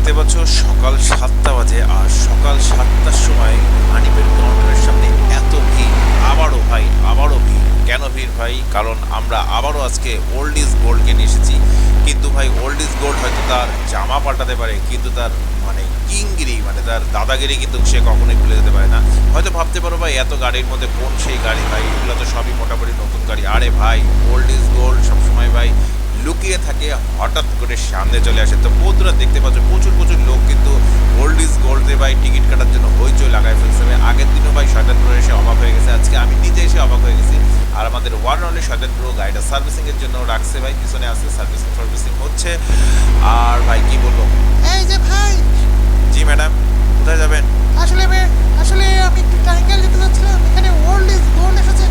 দেখতে পাচ্ছ সকাল সাতটা বাজে আর সকাল সাতটার সময় হানিফের কাউন্টারের সামনে এত ভিড়, আবারও ভাই, আবারও ভিড়। কেন ভিড় ভাই? কারণ আমরা আবারও আজকে ওল্ড ইজ গোল্ডকে নিয়ে এসেছি। কিন্তু ভাই ওল্ড ইজ গোল্ড হয়তো তার জামা পাল্টাতে পারে, কিন্তু তার মানে কিংগিরি মানে তার দাদাগিরি কিন্তু সে কখনোই ভুলে যেতে পারে না। হয়তো ভাবতে পারো ভাই, এত গাড়ির মধ্যে কোন সেই গাড়ি? ভাই, এগুলো তো সবই মোটামুটি নতুন গাড়ি। আরে ভাই ওল্ড ইজ গোল্ড সবসময় ভাই লুকিয়ে থাকে হঠাৎ করে সামনে চলে আসে। তো বন্ধুরা দেখতে পাচ্ছ প্রচুর প্রচুর লোক কিন্তু ওল্ড ইজ গোল্ডে ভাই টিকিট কাটার জন্য হইচই লাগায় ফেলছে ভাই। আগের দিনও ভাই শয়তানপুরে এসে অবাক হয়ে গেছে আজকে আমি নিজে এসে অবাক হয়ে গেছি। আর আমাদের ওয়ান অনলি শয়তানপুর গাড়িটা সার্ভিসিংয়ের জন্য রাখছে ভাই পিছনে আছে সার্ভিসিং সার্ভিসিং হচ্ছে। আর ভাই কি বলব? এই যে ভাই! জি ম্যাডাম কোথায় যাবেন? আসলে আমি- আসলে আমি একটু টাইঙ্গেল যেতে চাচ্ছিলাম এখানে ওল্ড ইজ গোল্ড এসেছে।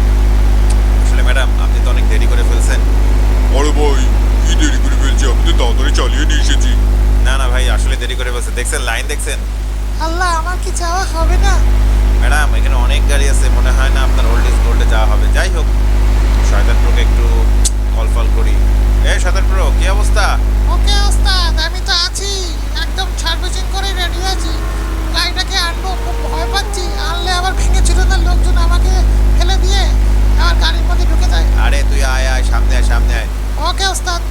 আসলে ম্যাডাম আপনি তো অনেক দেরি করে ফেলছেন। আরে ভাই কি দেরি করে ফেলছি? আমি তো তাড়াতাড়ি চালিয়ে নিয়ে এসেছি। না না ভাই আসলে দেরি করে ফেলছেন দেখছেন লাইন দেখছেন? আল্লাহ আমার কি চাওয়া হবে না? ম্যাডাম এখানে অনেক গাড়ি আছে মনে হয় না আপনার ওল্ড ইজ গোল্ডে যাওয়া হবে। যাই হোক শয়তানপুরকে একটু কল ফল করি। এই শয়তানপুর কি অবস্থা? ওকে ওস্তাদ আমি তো আছি। একদম সার্ভিসিং করে রেডি আছি। গাড়িটাকে আনব খুব ভয় পাচ্ছি। আনলে আবার ভেঙে ছিল না লোকজন আমাকে ফেলে দিয়ে আমার গাড়ির মধ্যে ঢুকে যায়। আরে তুই আয় আয় সামনে আয় সামনে আয়। ওকে, ওস্তাদ।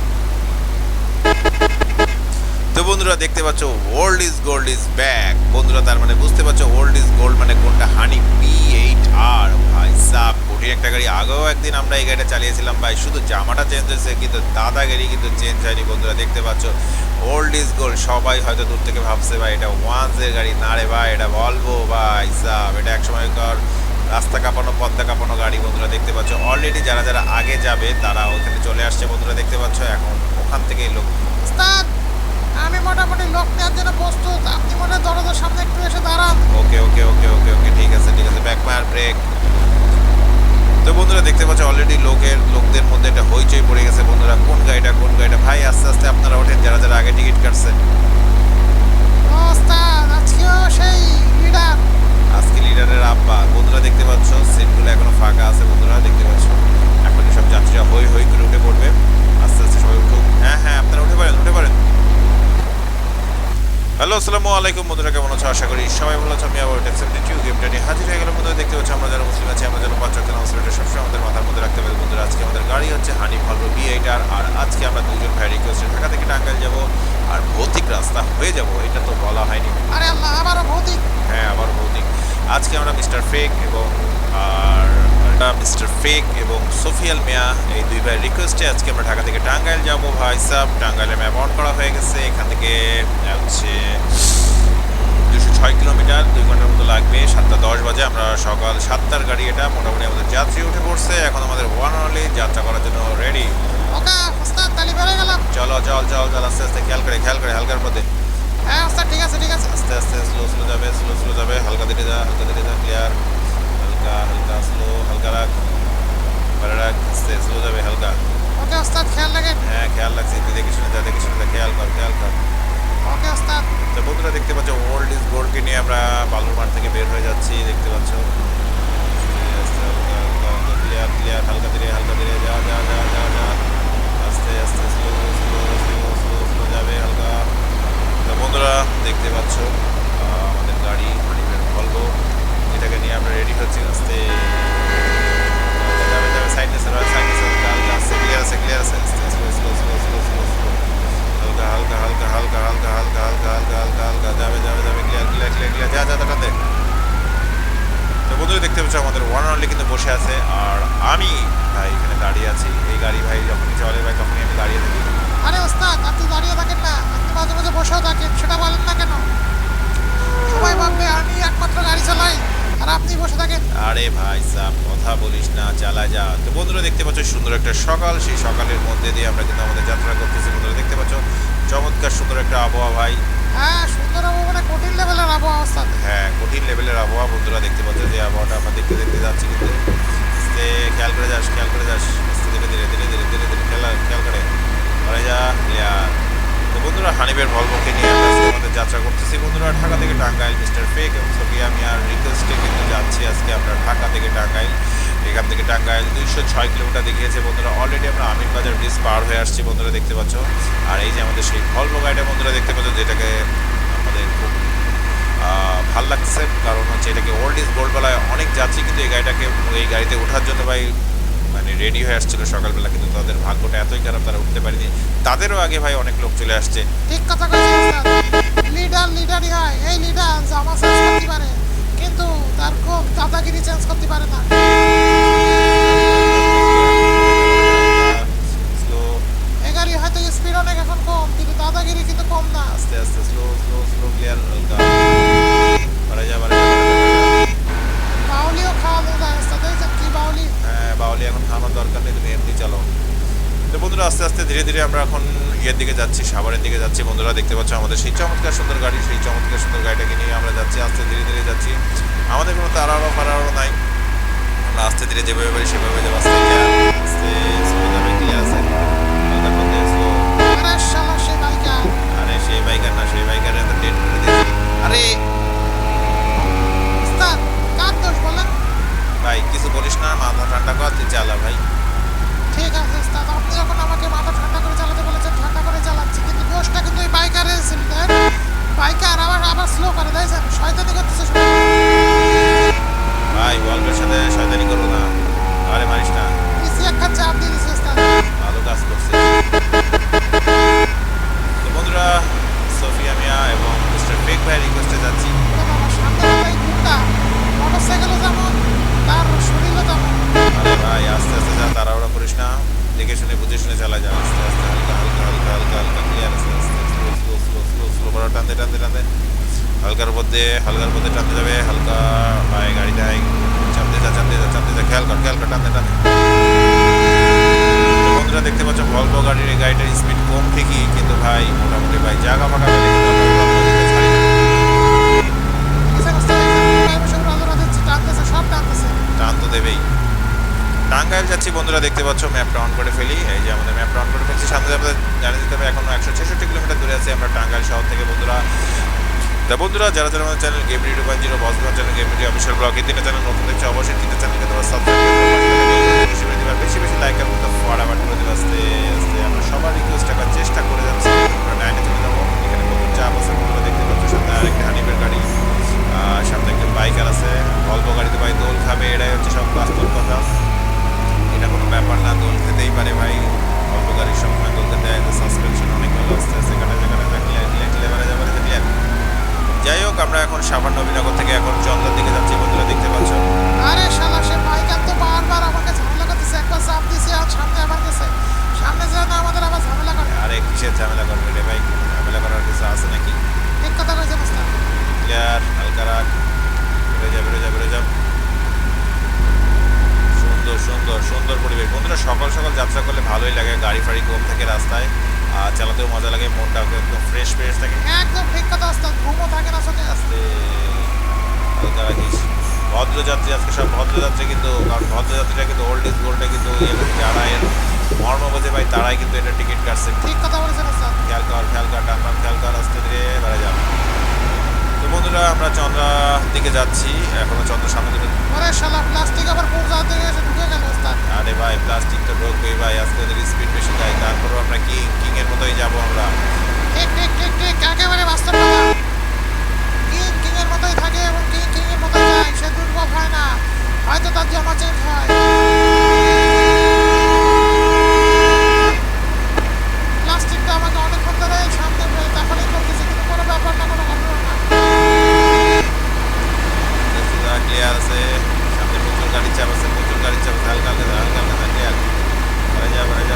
তো বন্ধুরা, দেখতে পাচ্ছ old is gold is back বন্ধুরা, তার মানে বুঝতে পারছ ওল্ড ইজ গোল্ড মানে কোনটা? হানি পি এইট আর ভাই সাব, কঠিন একটা গাড়ি। আগেও একদিন আমরা এই গাড়িটা চালিয়েছিলাম, ভাই। শুধু জামাটা চেঞ্জ হয়েছে, কিন্তু দাদাগিরি কিন্তু চেঞ্জ হয়নি, বন্ধুরা। দেখতে পাচ্ছ ওল্ড ইজ গোল্ড সবাই হয়তো দূর থেকে ভাবছে, ভাই, এটা ওয়ান্সের গাড়ি। না রে ভাই, এটা বলব ভাই সাব। এটা এক সময়কার রাস্তা কাঁপানো পদ্মা কাঁপানো গাড়ি বন্ধুরা দেখতে পাচ্ছ। অলরেডি যারা যারা আগে যাবে তারা ওখানে চলে আসছে বন্ধুরা দেখতে পাচ্ছ। এখন ওখান থেকেই লোক আমি মোটামুটি লোক নেওয়ার জন্য প্রস্তুত। আপনি মনে হয় দরজার সামনে একটু এসে দাঁড়ান। ওকে ওকে ওকে ওকে ওকে ঠিক আছে ঠিক আছে ব্যাক মার ব্রেক তো বন্ধুরা দেখতে পাচ্ছ অলরেডি লোকের লোকদের মধ্যে একটা হইচই পড়ে গেছে বন্ধুরা। কোন গাড়িটা কোন গাড়িটা? ভাই আস্তে আস্তে আপনারা ওঠেন যারা যারা আগে টিকিট আজকেও সেই আজকে লিডারের আব্বা, বন্ধুরা দেখতে পাচ্ছ, সিটগুলো এখনও ফাঁকা আছে, বন্ধুরা দেখতে পাচ্ছ। এখন সব যাত্রীরা হই হই করে উঠে পড়বে। আস্তে আস্তে সবাই উঠুক হ্যাঁ হ্যাঁ আপনারা উঠে পারেন উঠে পারেন হ্যালো আসসালামু আলাইকুম বন্ধুরা কেমন আছো? আশা করি সবাই ভালো আছো। আমি আবার টেক্সট টিউ গেমটা নিয়ে হাজির হয়ে গেলাম। বন্ধুরা দেখতে পাচ্ছি আমরা যারা মুসলিম আছি আমরা যারা নামাজ পড়ি, এটা সবসময় আমাদের মাথার মধ্যে রাখতে পারি। বন্ধুরা আজকে আমাদের গাড়ি হচ্ছে হানি ভালো বি এইটার আর আজকে আমরা দুজন ভাই রিকোয়েস্টে ঢাকা থেকে টাঙ্গাইল যাব আর ভৌতিক রাস্তা হয়ে যাব এটা তো বলা হয়নি। আরে আল্লাহ আবারও ভৌতিক। হ্যাঁ আবার ভৌতিক। আজকে আমরা মিস্টার ফেক এবং আর মিস্টার ফেক এবং সোফিয়াল মিয়া এই দুই ভাই রিকোয়েস্টে আজকে আমরা ঢাকা থেকে টাঙ্গাইল যাব। ভাই সাহ টাঙ্গাইলে ম্যাপ অন করা হয়ে গেছে। এখান থেকে হচ্ছে দুশো ছয় কিলোমিটার দুই ঘণ্টার মতো লাগবে। সাতটা দশ বাজে আমরা সকাল সাতটার গাড়ি এটা মোটামুটি আমাদের যাত্রী উঠে পড়ছে। এখন আমাদের ওয়ান অনলি যাত্রা করার জন্য রেডি চলো চল চল চল আস্তে আস্তে খেয়াল করে খেয়াল করে হালকার পথে। হ্যাঁ ঠিক আছে ঠিক আছে। আস্তে আস্তে স্লো স্লো যাবে স্লো স্লো যাবে। হালকা ধীরে যা হালকা ধীরে যা ক্লিয়ার হালকা হালকা স্লো হালকা রাখ রাখ আস্তে স্লো যাবে হালকা। ওকে ওস্তাদ খেয়াল রাখেন। হ্যাঁ খেয়াল রাখছি তুই দেখে শুনে যা দেখে শুনে যা খেয়াল কর খেয়াল কর। ওকে ওস্তাদ। তো বন্ধুরা দেখতে পাচ্ছ ওল্ড ইজ গোল্ডকে নিয়ে আমরা বালুর মাঠ থেকে বের হয়ে যাচ্ছি দেখতে পাচ্ছ। ক্লিয়ার ক্লিয়ার হালকা ধীরে হালকা ধীরে যা যা যা যা যা। আস্তে আস্তে slow slow slow slow slow যাবে হালকা। তো বন্ধুরা দেখতে পাচ্ছ আমাদের গাড়ি ভলভো যেটাকে নিয়ে আমরা রেডি হচ্ছি, আস্তে। হালকা হালকা হালকা হালকা হালকা হালকা হালকা যাবে যাবে যাবে ক্লিয়ার যা তো দেখতে পাচ্ছ আমাদের ওয়ান অনলি কিন্তু বসে আছে। আর আমি, ভাই, এখানে দাঁড়িয়ে আছি। এই গাড়ি, ভাই, যখনই চলে, ভাই, তখনই আমি দাঁড়িয়ে থাকি। আরে ওস্তাদ আপনি দাঁড়িয়ে থাকেন না। আপনি মাঝে মাঝে বসেও থাকেন, সেটা বলেন না কেন? সবাই ভাববে আমি একমাত্র গাড়ি চালাই। আর আপনি বসে থাকেন। আরে ভাই সাহ কথা বলিস না চালা যা। তো বন্ধুরা দেখতে পাচ্ছ সুন্দর একটা সকাল। সেই সকালের মধ্যে দিয়ে আমরা কিন্তু আমাদের যাত্রা করতেছি। বন্ধুরা দেখতে পাচ্ছ চমৎকার সুন্দর একটা আবহাওয়া ভাই। হ্যাঁ সুন্দর মানে কঠিন লেভেলের আবহাওয়া ওস্তাদ। হ্যাঁ কঠিন লেভেলের আবহাওয়া বন্ধুরা দেখতে পাচ্ছ যে আবহাওয়াটা আমরা দেখতে দেখতে যাচ্ছি কিন্তু। আস্তে খেয়াল করে যাস খেয়াল করে যাস। আস্তে ধীরে ধীরে ধীরে ধীরে ধীরে ধীরে খেয়াল খেয়াল করে। করে যা তো বন্ধুরা হানিবের ভলভোকে নিয়ে আজকে আমাদের যাত্রা করতেছি। বন্ধুরা, ঢাকা থেকে টাঙ্গাইল মিস্টার ফেক এবং সফিয়া আমি আর রিকোয়েস্টে কিন্তু যাচ্ছি আজকে আমরা ঢাকা থেকে টাঙ্গাইল এখান থেকে টাঙ্গাইল দুইশো ছয় কিলোমিটার দেখিয়েছে বন্ধুরা। অলরেডি আমরা আমির বাজার ব্রিজ পার হয়ে আসছি বন্ধুরা, দেখতে পাচ্ছ। আর এই যে আমাদের সেই ভলভো গাড়িটা বন্ধুরা, দেখতে পাচ্ছ, যেটাকে আমাদের খুব ভালো লাগছে। কারণ হচ্ছে এটাকে ওল্ড ইজ গোল্ড বেলায় অনেক যাচ্ছি, কিন্তু এই গাড়িটাকে, এই গাড়িতে ওঠার জন্য ভাই মানে রেডি হয়ে আসছিল সকালবেলা কিন্তু তাদের ভাগ্যটা এতই খারাপ তারা উঠতে পারেনি। তাদেরও আগে ভাই অনেক লোক চলে আসছে। ঠিক কথা লিডার লিডারই হয়। এই লিডার জামা চেঞ্জ করতে পারে কিন্তু তার খুব দাদাগিরি চেঞ্জ করতে পারে না। হয়তো স্পিড অনেক এখন কম কিন্তু দাদাগিরি কিন্তু কম না। আস্তে আস্তে স্লো স্লো স্লো ক্লিয়ার যা যা। বাউলিও কি বাউলি? হ্যাঁ বাউলি এখন থামার দরকার নেই, তুমি এমনি চালাও। তো বন্ধুরা, আস্তে আস্তে ধীরে ধীরে আমরা এখন ইয়ের দিকে যাচ্ছি, সাভারের দিকে যাচ্ছি। বন্ধুরা, দেখতে পাচ্ছ আমাদের সেই চমৎকার সুন্দর গাড়ি, সেই চমৎকার সুন্দর গাড়িটাকে নিয়ে আমরা যাচ্ছি। আস্তে ধীরে ধীরে যাচ্ছি। আমাদের কোনো তাড়াড়ো ফাড়াড়ো নাই। আমরা আস্তে ধীরে যেভাবে পারি সেভাবে যাব। আস্তে আস্তে। হালকার মধ্যে হালকার মধ্যে টানতে যাবে হালকা ভাই গাড়িটাই চাপতে যা চাপতে যা চাপতে যা খেয়াল কর খেয়াল কর টানতে টানতে। তো বন্ধুরা দেখতে পাচ্ছ ভলভো গাড়ির এই গাড়িটার স্পিড কম ঠিকই কিন্তু ভাই মোটামুটি ভাই জায়গা ফাঁকা পেলে টান তো দেবেই। টাঙ্গাইল যাচ্ছি বন্ধুরা দেখতে পাচ্ছ ম্যাপটা অন করে ফেলি। এই যে আমাদের ম্যাপটা অন করে ফেলছি সামনে আমাদের জানিয়ে দিতে হবে এখনও একশো ছেষট্টি কিলোমিটার দূরে আছি আমরা টাঙ্গাইল শহর থেকে বন্ধুরা। তা বন্ধুরা, যারা যারা আমাদের channel game video point zero বসবান channel game video official blog এই তিনটা চ্যানেল নতুন দেখছে, অবশ্যই তিনটা চ্যানেলকে তোমার সাবস্ক্রাইব করে বেশি বেশি লাইক আর ফরওয়ার্ড করে দিবা আস্তে আস্তে আমরা সবার রিকোয়েস্ট টাকার চেষ্টা করে যাচ্ছি আমরা নাইনে চলে যাব এখানে নতুন চাপ আছে বন্ধুরা দেখতে পাচ্ছ সামনে আরেকটা হানিবের গাড়ি আহ, সামনে একজন বাইকার আছে অল্প গাড়িতে ভাই দোল খাবে এটাই হচ্ছে সব বাস্তব কথা এটা কোনো ব্যাপার না দোল খেতেই পারে ভাই অল্প গাড়ির সময় দোল খেতে হয় সাসপেনশন অনেক ভালো আস্তে আস্তে কাটা কাটা কাটা ক্লিয়ার ক্লিয়ার ক্লিয়ার বাড়া যাবে ক্লিয়ার যাই হোক আমরা এখন সাবান নবীনগর থেকে এখন চন্দ্রের দিকে যাচ্ছি বন্ধুরা দেখতে পাচ্ছ আরে শালা সে বাইকার তো বারবার আমাকে ঝামেলা করতেছে একবার চাপ দিছে আর সামনে আবার গেছে সামনে যায় না আমাদের আবার ঝামেলা করে আরে কিসের ঝামেলা করবে রে ভাই ঝামেলা করার কিছু আছে নাকি ঠিক কথা কইছে ওস্তাদ ক্লিয়ার হালকা রাখ বেরো যা বেরো যা বেরো যা সুন্দর সুন্দর সুন্দর বন্ধুরা সকাল সকাল যাত্রা করলে ভালোই লাগে গাড়ি ফাড়ি কম থাকে রাস্তায় আর চালাতেও মজা লাগে মনটা একদম ফ্রেশ ফ্রেশ থাকে। একদম ঠিক কথা ওস্তাদ ঘুমও থাকে না চোখে আস্তে রাখিস ভদ্রযাত্রী আজকে সব ভদ্রযাত্রী কিন্তু কারণ ভদ্রযাত্রীরা কিন্তু ওল্ড ইজ গোল্ডে কিন্তু ইয়ে যারা এর মর্ম বোঝে ভাই তারাই কিন্তু এটা টিকিট কাটছে। ঠিক কথা বলেছেন ওস্তাদ খেয়াল কর খেয়াল কর টান খেয়াল কর আস্তে ধীরে বেড়ে যাবে। বন্ধুরা আমরা চন্দ্রা দিকে যাচ্ছি। এখনও চন্দ্র সামনে দিকে ওরে শালা প্লাস্টিক আবার জায়গা থেকে এসে ঢুকে গেল ওস্তাদ? আরে ভাই প্লাস্টিক তো ঢোকবেই ভাই আজকে ওদের স্পিড বেশি যায় তারপরেও আমরা কিং কিং এর মতোই যাব আমরা? ঠিক ঠিক ঠিক ঠিক একেবারে বাস্তব কথা। কিং কিং এর মতোই থাকে এবং কিং কিং এর মতোই যায়। সে দুর্বল হয় না। হয়তো তার জামা চেঞ্জ হয় প্লাস্টিকটা আমাকে অনেকক্ষণ ধরে সামনে দেখালেই করতেছে কিন্তু কোনো ব্যাপার না কোনো ঘটনা না ক্লিয়ার আছে সামনে প্রচুর গাড়ির চাপ আছে প্রচুর গাড়ির চাপ আছে হালকা হালকা হালকা হালকা ক্লিয়ার বেড়ে যা বেড়ে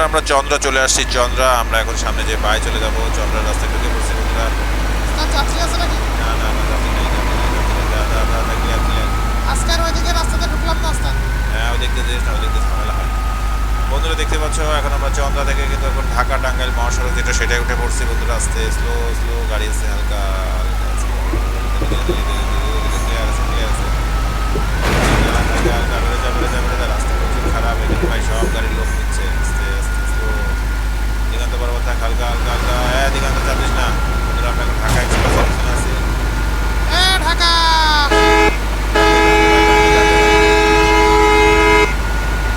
বন্ধুরা আমরা চন্দ্রা চলে আসছি চন্দ্রা আমরা এখন সামনে যে পায়ে চলে যাব চন্দ্রার রাস্তায় ঢুকে পড়ছি বন্ধুরা না না না নাই ওইদিকে রাস্তাতে ঢুকলাম হ্যাঁ ঝামেলা হয় বন্ধুরা দেখতে পাচ্ছ এখন আমরা চন্দ্রা থেকে কিন্তু এখন ঢাকা টাঙ্গাইল মহাসড়ক যেটা সেটাই উঠে পড়ছি বন্ধুরা আস্তে স্লো স্লো গাড়ি আছে হালকা হালকা রাস্তা প্রচুর খারাপ এখানে ভাই সব গাড়ির লোক নিচ্ছে আস্তে আস্তে slow। দিগন্ত বরাবর থাক হালকা হালকা হালকা দিগন্ত চাপিস না। বন্ধুরা আমরা এখন ঢাকা এক্সপ্রেস আছি। ঢাকা!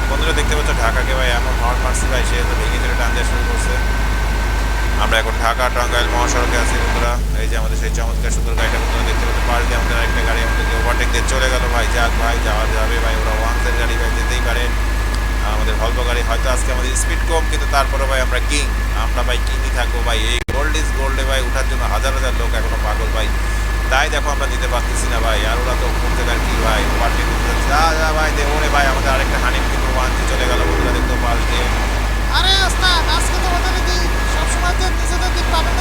বন্ধুরা দেখতে পাচ্ছ ঢাকাকে ভাই এমন হর্ন মারছি ভাই সে তো ভেঙে চলে টান দেওয়া শুরু করছে। আমরা এখন ঢাকা টাঙ্গাইল মহাসড়কে আছি বন্ধুরা। এই যে আমাদের সেই চমৎকার সুন্দর গাড়িটা বন্ধুরা দেখতে পাচ্ছ পাশ দিয়ে আমাদের একটা গাড়ি আমাদেরকে ওভারটেক দিয়ে চলে গেল ভাই যাক ভাই যাওয়া যাবে ভাই ওরা ওয়ান্সের গাড়ি ভাই যেতেই পারে। আমাদের ভলভো গাড়ি হয়তো আজকে আমাদের স্পিড কম, কিন্তু তারপরে ভাই আমরা কিং আমরা ভাই কিংই থাকব ভাই। এই গোল্ড ইজ গোল্ডে ভাই ওঠার জন্য হাজার হাজার লোক এখনও পাগল ভাই। তাই দেখো আমরা নিতে পারতেছি না ভাই, আর ওরা তো কোন জায়গার কি ভাই ওভারটেক যা যা ভাই, দে, ওরে ভাই, আমাদের আরেকটা হানিফ কিন্তু ওয়ানসে চলে গেল বন্ধুরা দেখতে পাশ আরে ওস্তাদ, আজকে তো ওদের সবসময় যে নিজেদের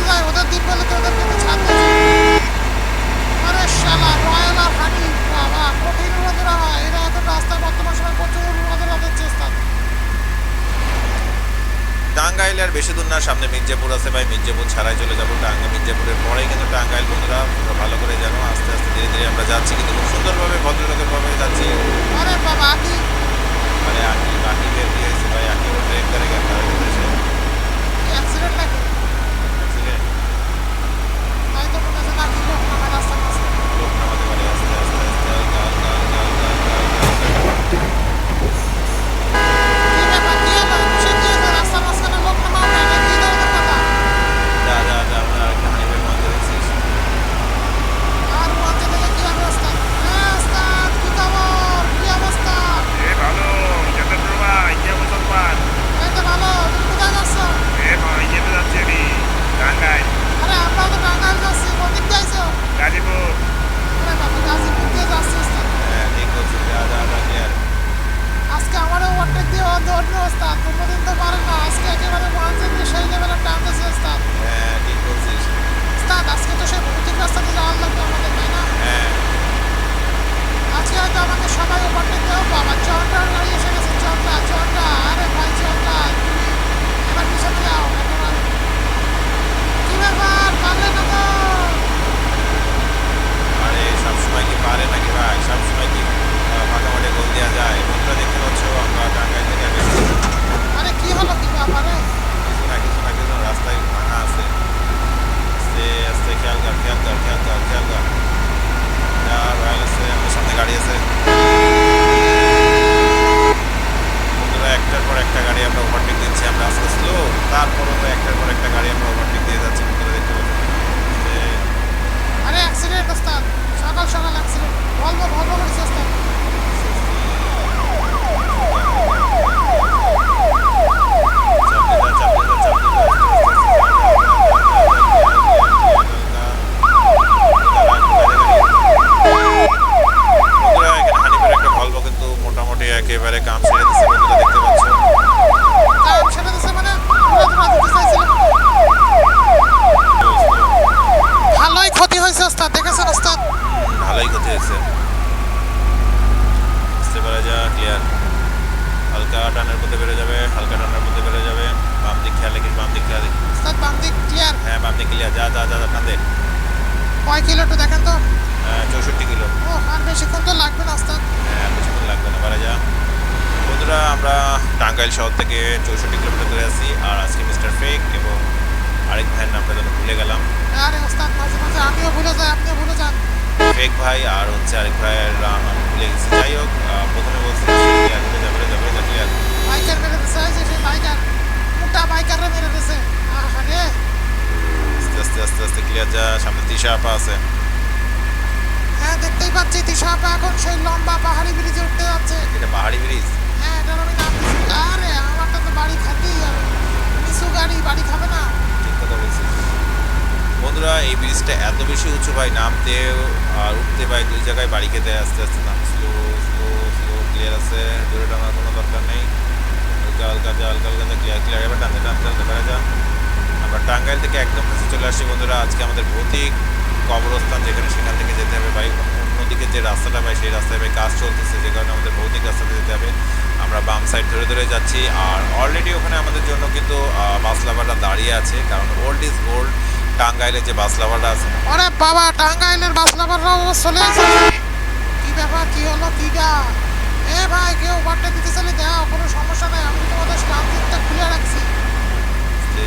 যায়, ওদের দিক বলে তো ওদের কিন্তু দিয়েছে আরে শালা রয়্যাল আর হানি বাবা কঠিন উড়াদুরা হয় এরা এত রাস্তায় বর্তমান সময় প্রচুর উড়াদুরা দিচ্ছে ওস্তাদ টাঙ্গাইল আর বেশি দূর না সামনে মির্জাপুর আছে ভাই। মির্জাপুর ছাড়াই চলে যাব টাঙ্গা। মির্জাপুরের পরেই কিন্তু টাঙ্গাইল। বন্ধুরা তোমরা ভালো করে জানো আস্তে আস্তে ধীরে ধীরে আমরা যাচ্ছি কিন্তু খুব সুন্দরভাবে ভদ্রলোকের ভাবে যাচ্ছি মানে আকি আকি বের দিয়ে ভাই আকি ওর ব্রেক করে গেল। অ্যাক্সিডেন্ট নাকি? আমরা টাঙ্গাইল শহর থেকে চৌষট্টি কিলোমিটার দূরে আছি আর আজকে মিস্টার ফেক এবং আরেক ভাইয়ের নামটা যেন ভুলে গেলাম। আরে ওস্তাদ মাঝে মাঝে আমিও ভুলে যাই আপনিও ভুলে যান। ফেক ভাই আর হচ্ছে আরেক ভাইয়ের নাম আমি ভুলে গেছি। যাই হোক প্রথমে বলছি ক্লিয়ার যাবে যাবে ক্লিয়ার বাইকার মেরে দিছে যে সেই বাইকার মোটা বাইকারে মেরে দিছে। আরে আস্তে আস্তে আস্তে আস্তে ক্লিয়ার যা সামনে দিশা আপা আছে। হ্যাঁ দেখতেই পাচ্ছি দিশাপা এখন সেই লম্বা পাহাড়ি ব্রিজে উঠতে যাচ্ছে। এটা পাহাড়ি ব্রিজ? বন্ধুরা, এই ব্রিজটা এত বেশি উঁচু ভাই, নামতে আর উঠতে ভাই, দুই জায়গায় বাড়ি খেতে আস্তে আস্তে নাম স্লো স্লো স্লো ক্লিয়ার আছে। দূরে টানার কোনো দরকার নেই। হালকা হালকা হালকা হালকা ক্লিয়ার ক্লিয়ার এবার টানতে টানতে টানতে বেড়ে যা আমরা টাঙ্গাইল থেকে একদম কাছে চলে আসছি বন্ধুরা। আজকে আমাদের ভৌতিক কবরস্থান যেখানে সেখান থেকে যেতে হবে ভাই। অন্যদিকে যে রাস্তাটা ভাই, সেই রাস্তায় ভাই কাজ চলতেছে। যে কারণে আমাদের ভৌতিক রাস্তাতে যেতে হবে। আমরা বাম সাইড ধরে ধরে যাচ্ছি। আর অলরেডি ওখানে আমাদের জন্য কিন্তু বাস লাভাররা দাঁড়িয়ে আছে। কারণ ওল্ড ইজ গোল্ড টাঙ্গাইলের যে বাস লাভাররা আছে। ওরে বাবা টাঙ্গাইলের বাস লাভাররাও চলে এসেছে। কি ব্যাপার কি হলো কি গা? এ ভাই কেউ বার্থডে দিতে চলে দাও কোনো সমস্যা নেই। আমি তোমাদের স্টাফ দিকটা খুলে রাখছি। যে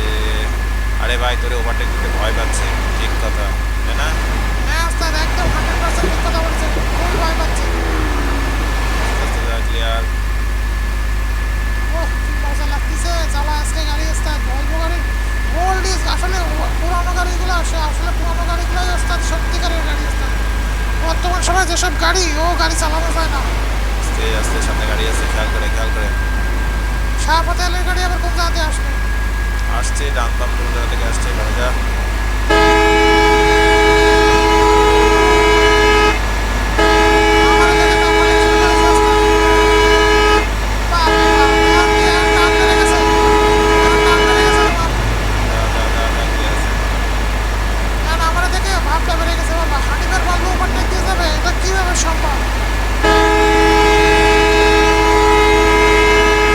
আরে ভাই তোরে ওভারটেক দিতে ভয় পাচ্ছে। ঠিক কথা তাই না হ্যাঁ ওস্তাদ একদম হান্ড্রেড পার্সেন্ট ঠিক কথা বলেছেন খুব ভয় পাচ্ছি ক্লিয়ার ওহ কি মজা লাগতেছে চালা আজকে গাড়ি ওস্তাদ ভলভো গাড়ি ওল্ড ইজ আসলে ও- পুরানো গাড়িগুলো আসে আসলে পুরোনো গাড়িগুলোই ওস্তাদ সত্যিকারের গাড়ি ওস্তাদ। বর্তমান সময় যেসব গাড়ি ও গাড়ি চালানো যায় না। আস্তে আস্তে সামনে গাড়ি আছে খেয়াল করে খেয়াল করে। আলের গাড়ি আবার কোন জায়গাতে আসবে? আসছে ডান বাম কোন জায়গা থেকে আসছে ভালো যা আমার এখানে তো অনেক ছোট গাড়ি আছে, ওস্তাদ। বাপ রে বাপ, এখন কি আর টান মেরে গেছে? এখন টান মেরে গেছে তোমার? যা, যা, যা, যা, clear আছে। এখন আমার ভাবটা বেড়ে গেছে বাবা হানিফের বলব উপরটা দিয়ে যাবে এটা কীভাবে সম্ভব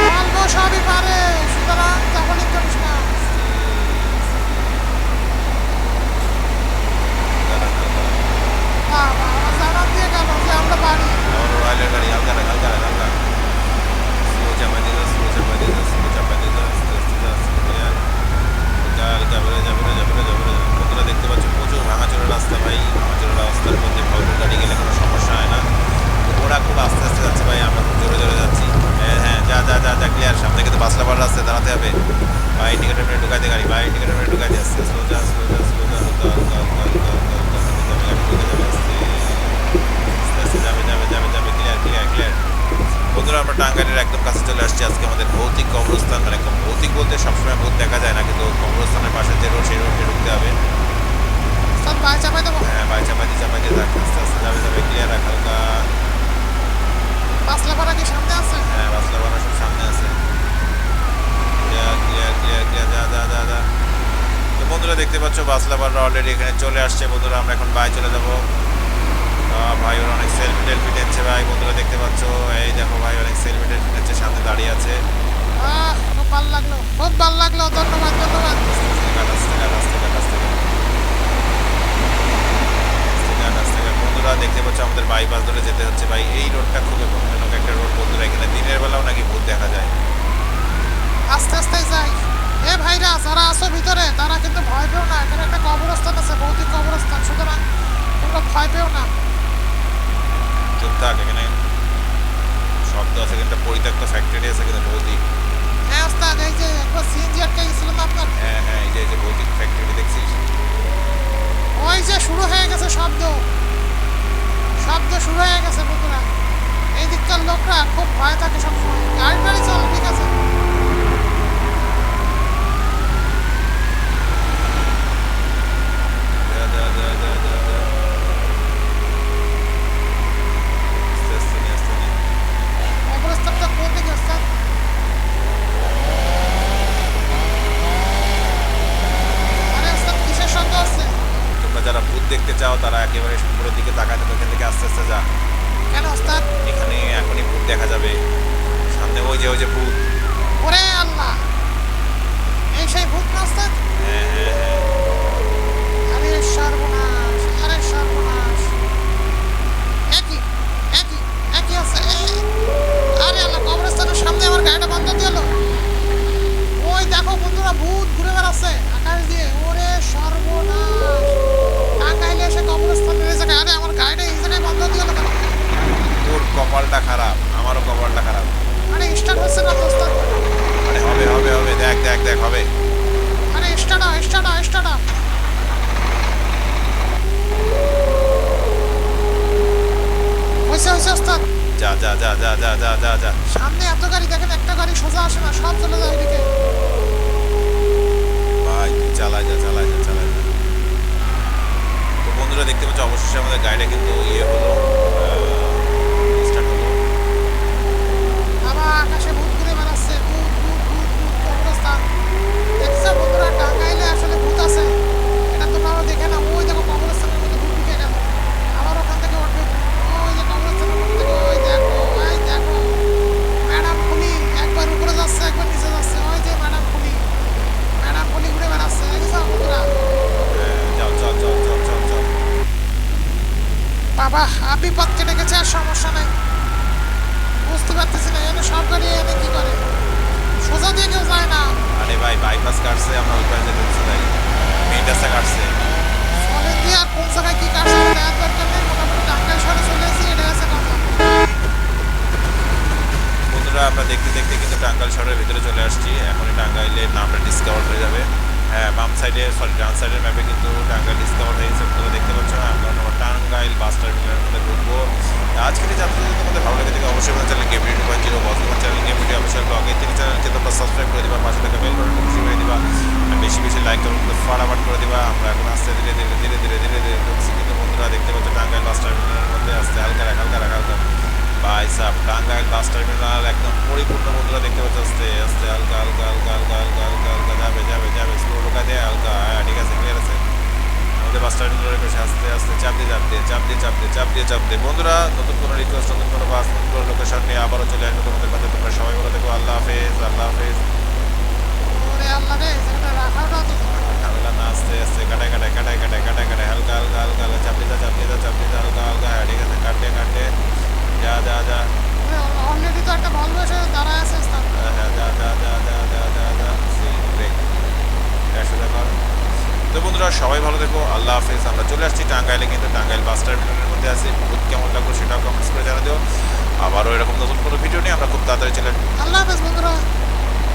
বলব সবই পারে সুতরাং চাপলিং করিস না দাঁড়া, দাঁড়া, দাঁড়া। বাবা আমার জানান দিয়ে গেল যে আমরা পারি আবার রয়্যালের গাড়ি হালকা রাখ হালকা রাখ হালকা স্লো চাপাই দিতে স্লো চাপাই দিতে স্লো চাপাই দিতে আস্তে আস্তে যা আস্তে clear। হালকা হালকা বেড়ে যা বেড়ে যা বেড়ে যা বেড়ে যা বন্ধুরা দেখতে পাচ্ছ প্রচুর ভাঙাচোরা রাস্তা ভাই ভাঙাচোরা রাস্তার মধ্যে ভলভো গাড়ি গেলে কোনো সমস্যা হয় না তো ওরা খুব আস্তে আস্তে যাচ্ছে ভাই আমরা খুব জোরে জোরে যাচ্ছি হ্যাঁ হ্যাঁ যা যা যা যা ক্লিয়ার সামনে কিন্তু বাস লাভার রাস্তায় দাঁড়াতে হবে ভাই টিকিটের মেরে ঢুকাই দে গাড়ি ভাই টিকিটের মেরে ঢুকাই দে আস্তে স্লো যা স্লো যা স্লো যা হালকা হালকা হালকা হালকা হালকা হালকা হালকা গাড়ি ঢুকে যাবে আস্তে আস্তে আস্তে যাবে যাবে যাবে যাবে ক্লিয়ার ক্লিয়ার ক্লিয়ার বন্ধুরা আমরা টাঙ্গাইলের একদম কাছে চলে আসছি আজকে আমাদের ভৌতিক কবরস্থান মানে ভৌতিক বলতে সবসময় ভূত দেখা যায় না কিন্তু কবরস্থানের পাশে যে রোড সেই রোডে ঢুকতে হবে সব ভাই চাপাই দেবো হ্যাঁ ভাই চাপাতি চাপাতি রাখ আস্তে আস্তে যাবে যাবে ক্লিয়ার রাখ হালকা লাফারা কি সামনে আছে হ্যাঁ বাসলা বানা সব সামনে আছে ক্লিয়ার ক্লিয়ার ক্লিয়ার ক্লিয়ার যা যা যা যা বন্ধুরা দেখতে পাচ্ছ বাস বাররা অলরেডি এখানে চলে আসছে। বন্ধুরা আমরা এখন বাই চলে যাব। ভাই ওরা অনেক সেলফি টেলফি নিচ্ছে ভাই। বন্ধুরা দেখতে পাচ্ছ এই দেখো ভাই অনেক সেলফি টেলফি নিচ্ছে সামনে দাঁড়িয়ে আছে। খুব ভালো লাগল খুব ভালো লাগল ধন্যবাদ ধন্যবাদ। বন্ধুরা দেখতে পাচ্ছ আমাদের বাইপাস ধরে যেতে হচ্ছে ভাই। এই রোডটা খুবই ভয়ানক একটা রোড বন্ধুরা এখানে দিনের বেলাও নাকি ভূত দেখা যায়। আস্তে আস্তে যাই। এ ভাইরা যারা আছো ভিতরে তারা কিন্তু ভয় পেও না। এখানে একটা কবরস্থান আছে ভৌতিক কবরস্থান। সুতরাং তোমরা ভয় পেও না। চুপ থাক এখানে শব্দ আছে কিন্তু পরিত্যক্ত ফ্যাক্টরি আছে কিন্তু ভৌতিক। হ্যাঁ ওস্তাদ এই যে একবার সিএনজি আটকে গেছিলাম আপনার? হ্যাঁ হ্যাঁ এই যে এই যে ভৌতিক ফ্যাক্টরি দেখছিস? ওই যে শুরু হয়ে গেছে শব্দ। শব্দ শুরু হয়ে গেছে বন্ধুরা। এই দিককার লোকরা খুব ভয় থাকে সবসময় গাড়ি টাড়ি চল ঠিক আছে যা যা যা যা যা যা আস্তে আস্তে নে, আস্তে নে। কবরস্থানটা কোন দিকে ওস্তাদ আরে ওস্তাদ কিসের শব্দ আছে তোমরা যারা ভূত দেখতে চাও তারা একেবারে উপরের দিকে তাকায় থাকো এখান থেকে আস্তে আস্তে যা কেন ওস্তাদ এখানে এখনই ভূত দেখা যাবে সামনে ওই যে ওই যে ভূত ওরে আল্লাহ এই সেই ভূত না ওস্তাদ হ্যাঁ হ্যাঁ হ্যাঁ আরে সর্বনাশ আরে সর্বনাশ একই একই আছে আরে আল্লাহ কবরস্থানের সামনে আমার গাড়িটা বন্ধ দিল ওই দেখো বন্ধুরা ভূত ঘুরে বেড়াচ্ছে আকাশ দিয়ে। ওরে সর্বনাশ। টাঙ্গাইলে এসে কবরস্থানের এই জায়গায় আরে আমার গাড়িটা এই জায়গায় বন্ধ দিল কেন? তোর কপালটা খারাপ আমারও কপালটা খারাপ। আরে স্টার্ট হচ্ছে না দোস্ত আরে হবে হবে হবে দেখ দেখ দেখ হবে। আরে স্টার্ট স্টার্ট স্টার্ট হয়েছে হয়েছে ওস্তাদ যা যা যা যা যা যা যা যা। সামনে এত গাড়ি দেখেন একটা গাড়ি সোজা আসে না সব চলে যায় এদিকে। ভাই তুই চালাই যা চালাই যা চালাই যা। তো বন্ধুরা দেখতে পাচ্ছ অবশেষে আমাদের গাড়িটা কিন্তু ইয়ে হলো। কেটে গেছে আর সমস্যা নাই। বুঝতে পারতেছি না এখানে সব গাড়ি এনে কি করে? সোজা দিয়ে কেউ যায় না। আরে ভাই বাইপাস কাটছে আমরা ওই পাশে ঢুকছি তাই মেইন রাস্তা কাটছে। ফলে দিয়ে আর কোন জায়গায় কি কাটছে দরকার নেই। মোটামুটি টাঙ্গাইল শহরে চলে এসেছি এটা হচ্ছে কথা। বন্ধুরা আমরা দেখতে দেখতে কিন্তু টাঙ্গাইল শহরের ভিতরে চলে আসছি। এখনই টাঙ্গাইলের নামটা ডিসকভার হয়ে যাবে। বাম সাইডে সরি ডান সাইডের ম্যাপে কিন্তু টাঙ্গাইল ডিসকভার হয়ে গেছে। তোমরা দেখতে পাচ্ছ আমরা আমরা টাঙ্গাইল বাস টার্মিনালের মধ্যে ঢুকবো। আজকের যাত্রা যদি তোমাদের ভালো লেগে থাকে, অবশ্যই আমাদের চ্যানেল গেম ভিডিও জিরো বর্তমান channel game video official blog এই চ্যানেলকে তোমরা সাবস্ক্রাইব করে দিবা, পাশে থাকা বেল বাটন খুশি করে দিবা। বেশি বেশি লাইক কমেন্ট ফাটাফাট করে দিবা। আমরা এখন আস্তে ধীরে ধীরে ধীরে ধীরে ধীরে ধীরে ঢুকছি। কিন্তু বন্ধুরা, দেখতে পাচ্ছ, টাঙ্গাইল বাস টার্মিনালের মধ্যে আস্তে, হালকা হালকা রাখ, হালকা। ভাই সাহ টাঙ্গাইল বাস টার্মিনাল একদম পরিপূর্ণ বন্ধুরা দেখতে পাচ্ছ আস্তে আস্তে হালকা হালকা হালকা হালকা হালকা হালকা হালকা যাবে যাবে যাবে স্লো ঢোকা দেয় হালকা হ্যাঁ ঠিক আছে ক্লিয়ার আছে আমাদের বাস টার্মিনালের পাশে আস্তে আস্তে চাপ দিয়ে চাপ দিয়ে চাপ দিয়ে চাপ দিয়ে চাপ দিয়ে চাপ দিয়ে বন্ধুরা নতুন কোনো রিকোয়েস্ট নতুন কোনো বাস নতুন কোনো লোকেশন নিয়ে আবারও চলে আসব তোমাদের কাছে তোমরা সবাই ভালো দেখো আল্লাহ হাফেজ আল্লাহ হাফেজ ঝামেলা না আস্তে আস্তে কাটায় কাটায় কাটায় কাটায় কাটায় কাটায় হালকা হালকা হালকা হালকা চাপ দিয়ে চাপ দিয়ে চাপ দিয়ে হালকা হালকা হ্যাঁ ঠিক আছে কাটে কাটে যা যা যা। অলরেডি তো একটা দাঁড়ায় আছে হ্যাঁ হ্যাঁ যা যা যা যা যা যা যা সেই ব্রেক একশো দেখো তো বন্ধুরা সবাই ভালো দেখো আল্লাহ হাফেজ। আমরা চলে আসছি টাঙ্গাইলে কিন্তু টাঙ্গাইল বাস টার্মিনালের মধ্যে আছে। বহুত কেমন লাগল সেটাও কমেন্টস করে জানা দিও আবারও এরকম নতুন কোনো ভিডিও নিয়ে আমরা খুব তাড়াতাড়ি চলে। আল্লাহ হাফেজ বন্ধুরা।